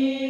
me.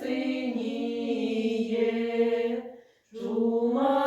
синіє, чума.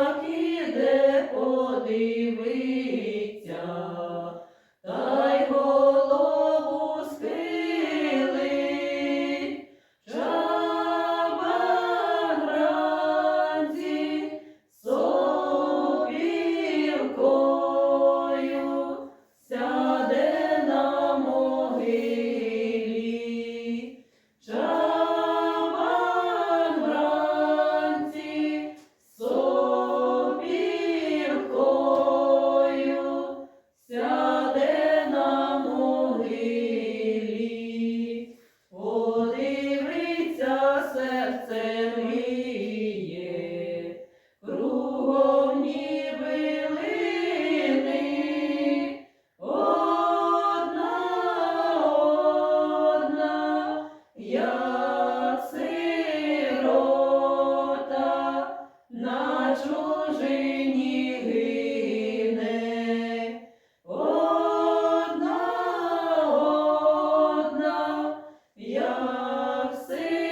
Одна, одна, як син.